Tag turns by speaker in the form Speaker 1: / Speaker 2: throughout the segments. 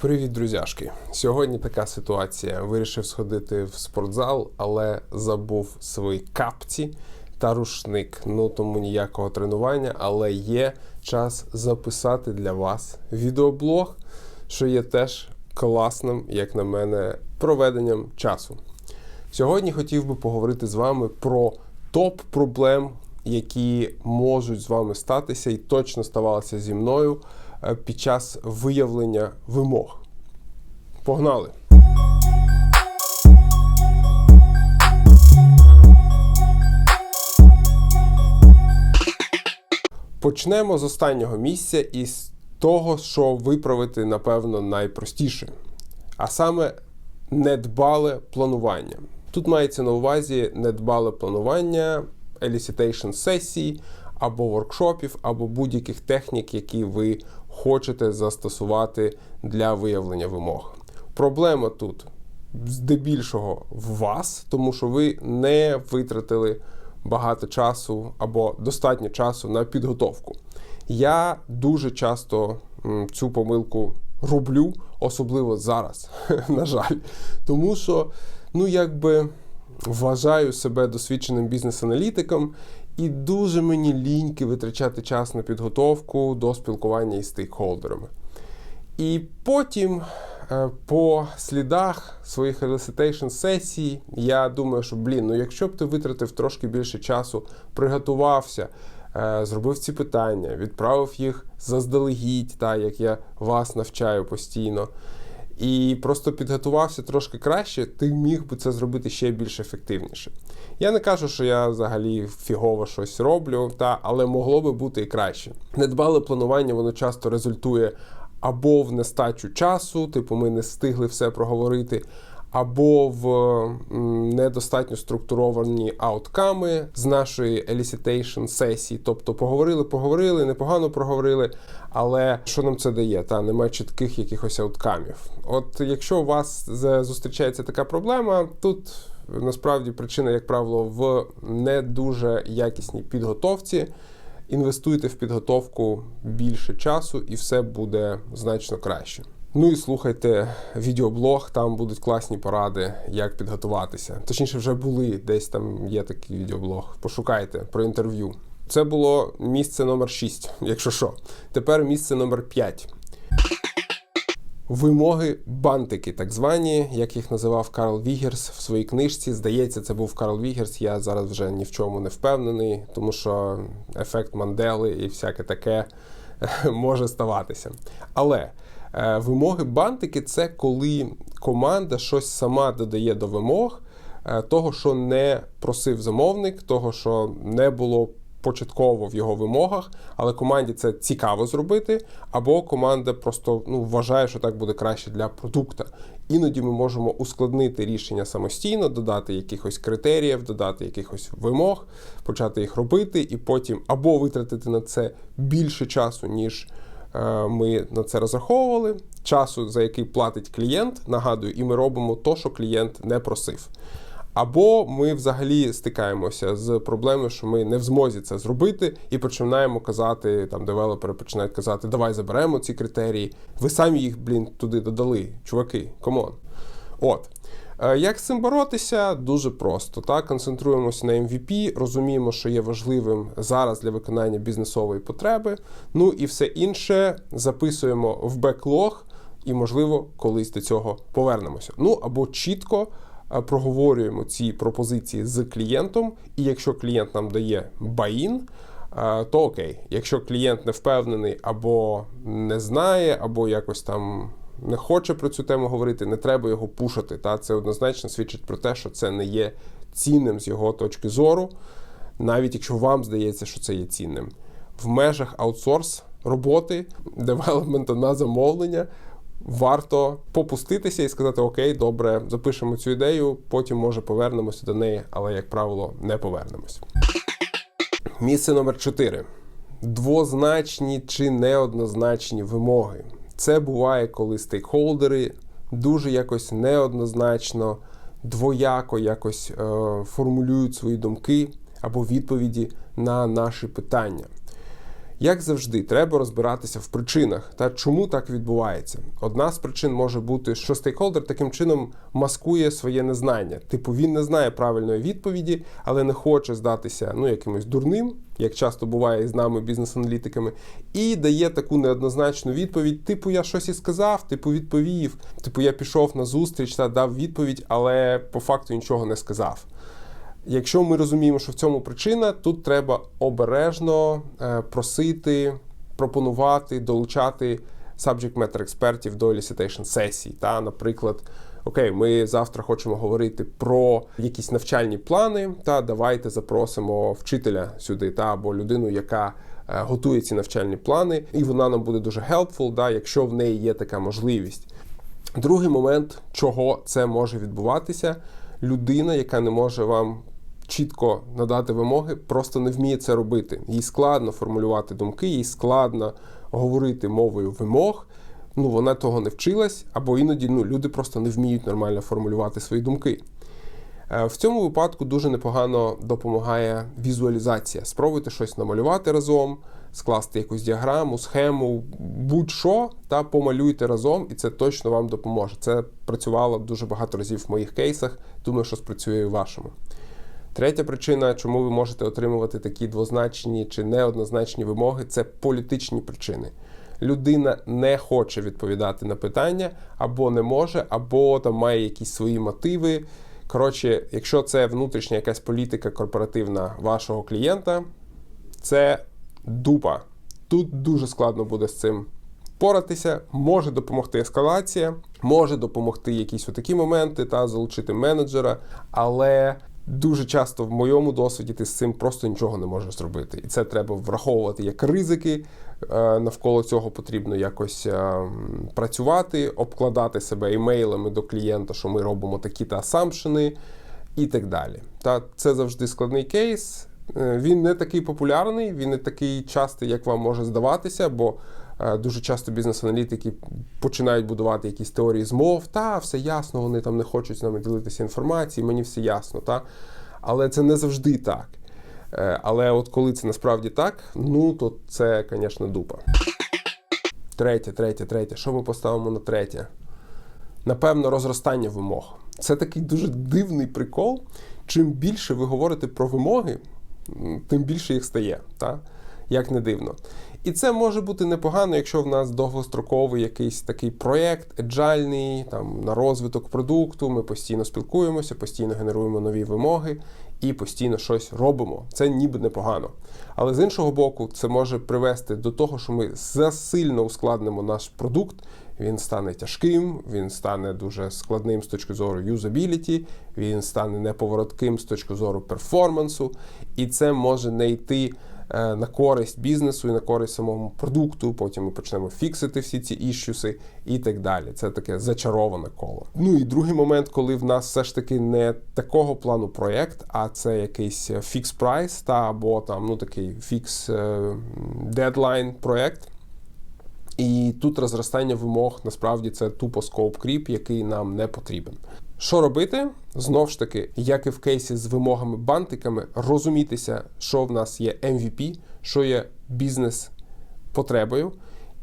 Speaker 1: Привіт, друзяшки! Сьогодні така ситуація. Вирішив сходити в спортзал, але забув свої капці та рушник. Ну тому ніякого тренування, але є час записати для вас відеоблог, що є теж класним, як на мене, проведенням часу. Сьогодні хотів би поговорити з вами про топ проблем, які можуть з вами статися і точно ставалися зі мною е, під час виявлення вимог. Погнали! Почнемо з останнього місця і з того, що виправити, напевно, найпростіше. А саме недбале планування. Тут мається на увазі недбале планування, елісітейшн сесій або воркшопів, або будь-яких технік, які ви хочете застосувати для виявлення вимог. Проблема тут здебільшого в вас, тому що ви не витратили багато часу або достатньо часу на підготовку. Я дуже часто цю помилку роблю, особливо зараз, на жаль. Тому що, ну, якби вважаю себе досвідченим бізнес-аналітиком, і дуже мені ліньки витрачати час на підготовку до спілкування із стейкхолдерами. І потім е, по слідах своїх елеситейшн сесій я думаю, що блін, ну якщо б ти витратив трошки більше часу, приготувався, е, зробив ці питання, відправив їх заздалегідь, так як я вас навчаю постійно. І просто підготувався трошки краще, ти міг би це зробити ще більш ефективніше. Я не кажу, що я взагалі фігово щось роблю, та, але могло би бути і краще. Недбале планування воно часто результує або в нестачу часу, типу ми не встигли все проговорити, або в недостатньо структуровані аутками з нашої елісітейшн сесії. Тобто поговорили, поговорили, непогано проговорили, але що нам це дає? Та немає чітких якихось ауткамів. От якщо у вас зустрічається така проблема, тут насправді причина, як правило, в не дуже якісній підготовці. Інвестуйте в підготовку більше часу, і все буде значно краще. Ну і слухайте відеоблог, там будуть класні поради, як підготуватися. Точніше, вже були десь там є такий відеоблог. Пошукайте про інтерв'ю. Це було місце номер 6, якщо що. Тепер місце номер 5. Вимоги бантики, так звані, як їх називав Карл Вігерс в своїй книжці. Здається, це був Карл Вігерс. Я зараз вже ні в чому не впевнений, тому що ефект Мандели і всяке таке може ставатися. Але вимоги бантики це коли команда щось сама додає до вимог, е, того, що не просив замовник, того, що не було початково в його вимогах, але команді це цікаво зробити, або команда просто ну, вважає, що так буде краще для продукта. Іноді ми можемо ускладнити рішення самостійно, додати якихось критеріїв, додати якихось вимог, почати їх робити, і потім або витратити на це більше часу, ніж е, ми на це розраховували, часу, за який платить клієнт, нагадую, і ми робимо то, що клієнт не просив. Або ми взагалі стикаємося з проблемою, що ми не в змозі це зробити, і починаємо казати, там девелопери починають казати, давай заберемо ці критерії. Ви самі їх, блін, туди додали, чуваки, комон. От. Е, Як з цим боротися? Дуже просто. Так? Концентруємося на MVP, розуміємо, що є важливим зараз для виконання бізнесової потреби. Ну і все інше записуємо в беклог, і, можливо, колись до цього повернемося. Ну або чітко е, проговорюємо ці пропозиції з клієнтом, і якщо клієнт нам дає баїн, е, то окей. Якщо клієнт не впевнений або не знає, або якось там не хоче про цю тему говорити, не треба його пушити. Та це однозначно свідчить про те, що це не є цінним з його точки зору, навіть якщо вам здається, що це є цінним. В межах аутсорс роботи, девелопменту на замовлення. Варто попуститися і сказати: Окей, добре, запишемо цю ідею, потім може повернемося до неї, але, як правило, не повернемось. Місце номер 4. Двозначні чи неоднозначні вимоги. Це буває, коли стейкхолдери дуже якось неоднозначно, двояко якось е, формулюють свої думки або відповіді на наші питання. Як завжди, треба розбиратися в причинах та чому так відбувається. Одна з причин може бути, що стейкхолдер таким чином маскує своє незнання. Типу, він не знає правильної відповіді, але не хоче здатися ну якимось дурним, як часто буває із нами бізнес-аналітиками, і дає таку неоднозначну відповідь: типу, я щось і сказав, типу відповів, типу, я пішов на зустріч та дав відповідь, але по факту нічого не сказав. Якщо ми розуміємо, що в цьому причина, тут треба обережно е, просити, пропонувати, долучати subject matter експертів до elicitation сесій. Та, наприклад, окей, ми завтра хочемо говорити про якісь навчальні плани. Та давайте запросимо вчителя сюди, та або людину, яка е, готує ці навчальні плани, і вона нам буде дуже helpful, да, якщо в неї є така можливість. Другий момент, чого це може відбуватися, людина, яка не може вам чітко надати вимоги, просто не вміє це робити. Їй складно формулювати думки, їй складно говорити мовою вимог. Ну, вона того не вчилась, або іноді ну, люди просто не вміють нормально формулювати свої думки. Е, В цьому випадку дуже непогано допомагає візуалізація. Спробуйте щось намалювати разом, скласти якусь діаграму, схему, будь-що, та помалюйте разом, і це точно вам допоможе. Це працювало дуже багато разів в моїх кейсах. Думаю, що спрацює і в вашому. Третя причина, чому ви можете отримувати такі двозначні чи неоднозначні вимоги, це політичні причини. Людина не хоче відповідати на питання, або не може, або там має якісь свої мотиви. Коротше, якщо це внутрішня якась політика корпоративна вашого клієнта, це дупа. Тут дуже складно буде з цим поратися. Може допомогти ескалація, може допомогти якісь отакі моменти та залучити менеджера, але дуже часто в моєму досвіді ти з цим просто нічого не можеш зробити. І це треба враховувати як ризики. Е, Навколо цього потрібно якось е, працювати, обкладати себе імейлами до клієнта, що ми робимо такі-то асампшени і так далі. Та це завжди складний кейс. Е, Він не такий популярний, він не такий частий, як вам може здаватися, бо дуже часто бізнес-аналітики починають будувати якісь теорії змов. Та, все ясно, вони там не хочуть з нами ділитися інформацією, мені все ясно. Та? Але це не завжди так. Е, Але от коли це насправді так, ну то це, звісно, дупа. Третє, третє, третє. Що ми поставимо на третє? Напевно, розростання вимог. Це такий дуже дивний прикол. Чим більше ви говорите про вимоги, тим більше їх стає. Та? Як не дивно. І це може бути непогано, якщо в нас довгостроковий якийсь такий проєкт, еджальний, там на розвиток продукту. Ми постійно спілкуємося, постійно генеруємо нові вимоги і постійно щось робимо. Це ніби непогано. Але з іншого боку, це може привести до того, що ми засильно ускладнимо наш продукт. Він стане тяжким, він стане дуже складним з точки зору юзабіліті, він стане неповоротким з точки зору перформансу, і це може не йти на користь бізнесу і на користь самому продукту. Потім ми почнемо фіксити всі ці іщуси і так далі. Це таке зачароване коло. Ну і другий момент, коли в нас все ж таки не такого плану проєкт, а це якийсь фікс прайс та або там ну такий фікс дедлайн проєкт. І тут розростання вимог насправді це тупо скоп кріп, який нам не потрібен. Що робити? Знов ж таки, як і в кейсі з вимогами бантиками, розумітися, що в нас є MVP, що є бізнес потребою,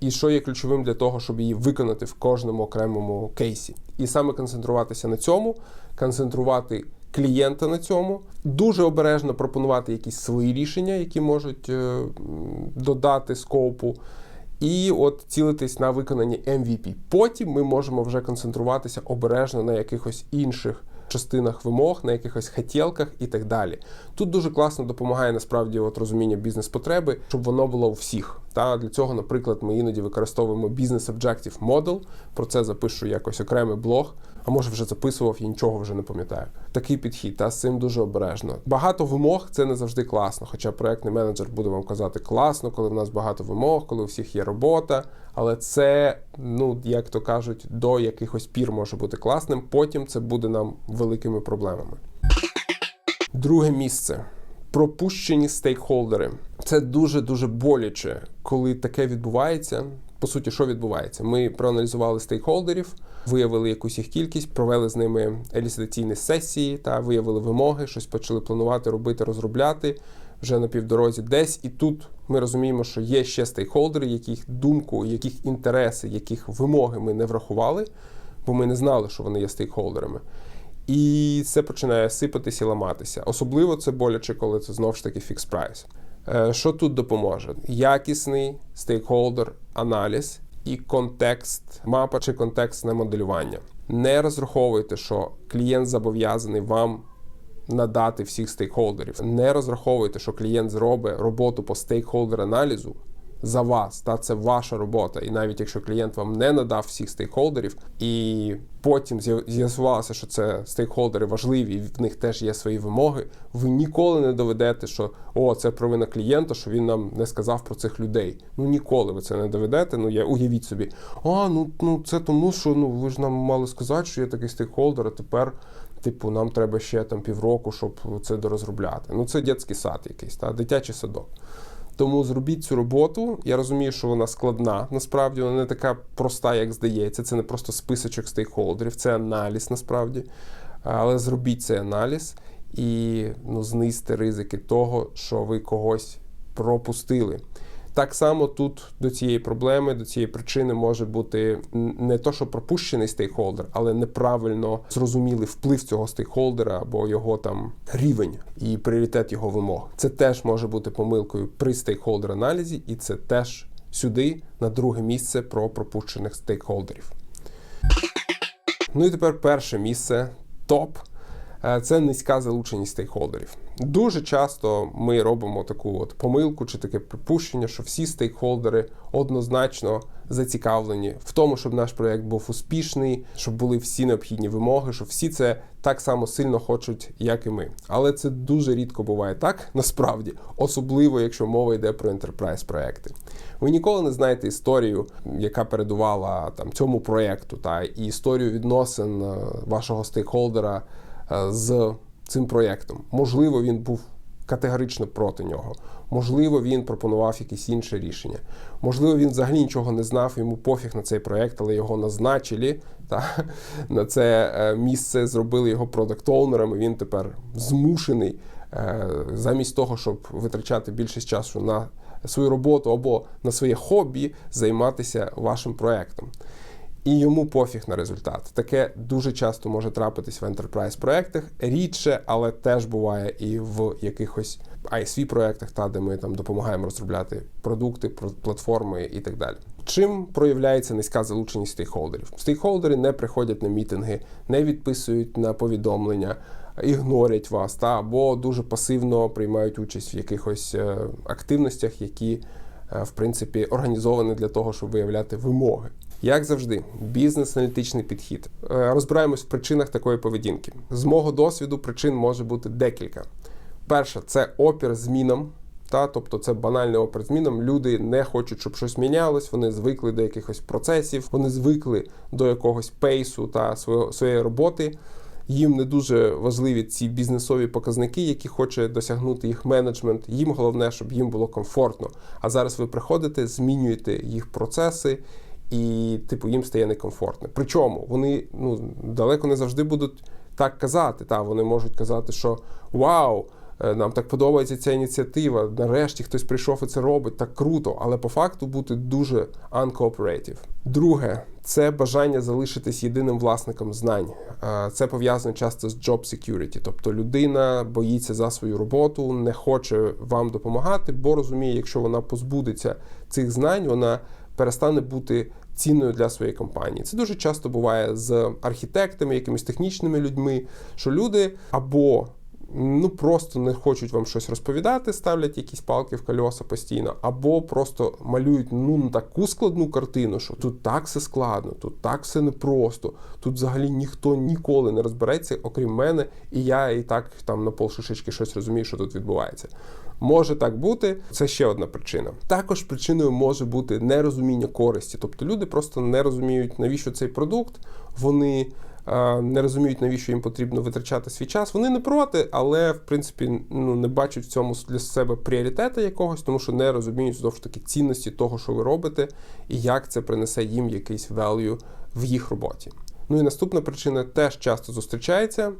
Speaker 1: і що є ключовим для того, щоб її виконати в кожному окремому кейсі. І саме концентруватися на цьому, концентрувати клієнта на цьому, дуже обережно пропонувати якісь свої рішення, які можуть е, додати скопу. І от цілитись на виконанні MVP. Потім ми можемо вже концентруватися обережно на якихось інших частинах вимог, на якихось хотілках і так далі. Тут дуже класно допомагає насправді от розуміння бізнес-потреби, щоб воно було у всіх. Та для цього, наприклад, ми іноді використовуємо Business Objective Model. Про це запишу якось окремий блог. А може вже записував, я нічого вже не пам'ятаю. Такий підхід, та з цим дуже обережно. Багато вимог це не завжди класно. Хоча проектний менеджер буде вам казати класно, коли в нас багато вимог, коли у всіх є робота. Але це, ну як то кажуть, до якихось пір може бути класним. Потім це буде нам великими проблемами. Друге місце. Пропущені стейкхолдери. Це дуже дуже боляче, коли таке відбувається. По суті, що відбувається? Ми проаналізували стейкхолдерів, виявили якусь їх кількість, провели з ними елюцидаційні сесії та виявили вимоги, щось почали планувати, робити, розробляти. вже на півдорозі десь, і тут ми розуміємо, що є ще стейкхолдери, яких думку, яких інтереси, яких вимоги ми не врахували, бо ми не знали, що вони є стейкхолдерами. І це починає сипатися і ламатися. Особливо це боляче, коли це знову ж таки фікс прайс. Е, Що тут допоможе? Якісний стейкхолдер аналіз і контекст, мапа чи контекстне моделювання. Не розраховуйте, що клієнт зобов'язаний вам надати всіх стейкхолдерів. Не розраховуйте, що клієнт зробить роботу по стейкхолдер аналізу за вас. Та це ваша робота. І навіть якщо клієнт вам не надав всіх стейкхолдерів, і потім з'ясувалося, що це стейкхолдери важливі, і в них теж є свої вимоги. Ви ніколи не доведете, що о, це провина клієнта, що він нам не сказав про цих людей. Ну ніколи ви це не доведете. Ну я уявіть собі, а ну ну це тому, що ну ви ж нам мали сказати, що є такий стейкхолдер, а тепер. Типу, нам треба ще там півроку, щоб це дорозробляти. Ну, це дитячий сад якийсь, та дитячий садок. Тому зробіть цю роботу. Я розумію, що вона складна, насправді вона не така проста, як здається. Це не просто списочок стейкхолдерів, це аналіз насправді. Але зробіть цей аналіз і ну, знизьте ризики того, що ви когось пропустили. Так само тут до цієї проблеми, до цієї причини може бути не то, що пропущений стейкхолдер, але неправильно зрозумілий вплив цього стейкхолдера або його там рівень і пріоритет його вимог. Це теж може бути помилкою при стейкхолдер аналізі, і це теж сюди на друге місце про пропущених стейкхолдерів. Ну і тепер перше місце топ. Е, Це низька залученість стейкхолдерів. Дуже часто ми робимо таку от помилку чи таке припущення, що всі стейкхолдери однозначно зацікавлені в тому, щоб наш проєкт був успішний, щоб були всі необхідні вимоги, що всі це так само сильно хочуть, як і ми. Але це дуже рідко буває так, насправді, особливо якщо мова йде про enterprise проекти. Ви ніколи не знаєте історію, яка передувала там цьому проєкту, та і історію відносин е, вашого стейкхолдера з цим проєктом. Можливо, він був категорично проти нього. Можливо, він пропонував якесь інше рішення. Можливо, він взагалі нічого не знав, йому пофіг на цей проєкт, але його назначили та, на це е, місце, зробили його продакт-оунером, і він тепер змушений е, замість того, щоб витрачати більшість часу на свою роботу або на своє хобі, займатися вашим проєктом і йому пофіг на результат. Таке дуже часто може трапитись в enterprise проектах рідше, але теж буває і в якихось ISV проектах, та де ми там допомагаємо розробляти продукти, про- платформи і так далі. Чим проявляється низька залученість стейкхолдерів? Стейкхолдери не приходять на мітинги, не відписують на повідомлення, ігнорять вас та або дуже пасивно приймають участь в якихось е, активностях, які е, в принципі організовані для того, щоб виявляти вимоги. Як завжди, бізнес-аналітичний підхід. Е, Розбираємось в причинах такої поведінки. З мого досвіду причин може бути декілька. Перше, це опір змінам. Та, тобто це банальний опір змінам. Люди не хочуть, щоб щось мінялось, вони звикли до якихось процесів, вони звикли до якогось пейсу та своєї роботи. Їм не дуже важливі ці бізнесові показники, які хоче досягнути їх менеджмент. Їм головне, щоб їм було комфортно. А зараз ви приходите, змінюєте їх процеси, і типу їм стає некомфортно. Причому вони ну далеко не завжди будуть так казати. Та вони можуть казати, що вау. е, Нам так подобається ця ініціатива. Нарешті хтось прийшов і це робить так круто, але по факту бути дуже uncooperative. Друге, це бажання залишитись єдиним власником знань. Е, Це пов'язано часто з job security. Тобто людина боїться за свою роботу, не хоче вам допомагати, бо розуміє, якщо вона позбудеться цих знань, вона перестане бути цінною для своєї компанії. Це дуже часто буває з архітектами, якимись технічними людьми, що люди або ну просто не хочуть вам щось розповідати, ставлять якісь палки в кольоса постійно, або просто малюють ну таку складну картину, що тут так все складно, тут так все непросто, тут взагалі ніхто ніколи не розбереться, окрім мене, і я і так там на полшишечки щось розумію, що тут відбувається. Може так бути, це ще одна причина. Також причиною може бути нерозуміння користі, тобто люди просто не розуміють, навіщо цей продукт, вони е, не розуміють, навіщо їм потрібно витрачати свій час. Вони не проти, але в принципі ну не бачать в цьому для себе пріоритету якогось, тому що не розуміють знову ж таки цінності того, що ви робите, і як це принесе їм якийсь value в їх роботі. Ну і наступна причина теж часто зустрічається.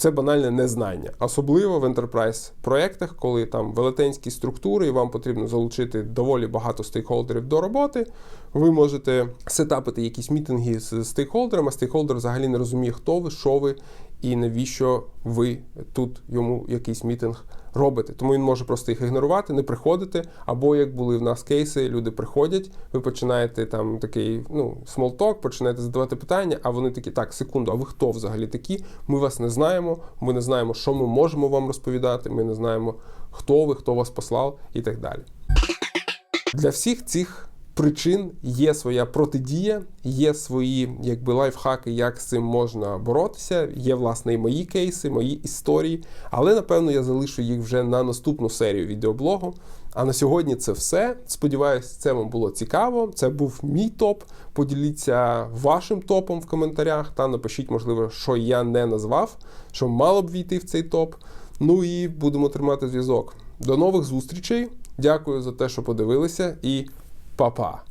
Speaker 1: Це банальне незнання, особливо в enterprise проєктах, коли там велетенські структури, і вам потрібно залучити доволі багато стейкхолдерів до роботи. Ви можете сетапити якісь мітинги з стейкхолдерами, а стейкхолдер взагалі не розуміє, хто ви, що ви і навіщо ви тут йому якийсь мітинг робите. Тому він може просто їх ігнорувати, не приходити. Або як були в нас кейси, люди приходять, ви починаєте там такий ну смолток, починаєте задавати питання, а вони такі, так, секунду, а ви хто взагалі такі? Ми вас не знаємо, ми не знаємо, що ми можемо вам розповідати, ми не знаємо, хто ви, хто вас послав і так далі. Для всіх цих причин є своя протидія, є свої якби лайфхаки, як з цим можна боротися. Є власне і мої кейси, мої історії, але напевно я залишу їх вже на наступну серію відеоблогу. А на сьогодні це все. Сподіваюсь, це вам було цікаво. Це був мій топ. Поділіться вашим топом в коментарях та напишіть, можливо, що я не назвав, що мало б війти в цей топ. Ну і будемо тримати зв'язок. До нових зустрічей. Дякую за те, що подивилися, і papá.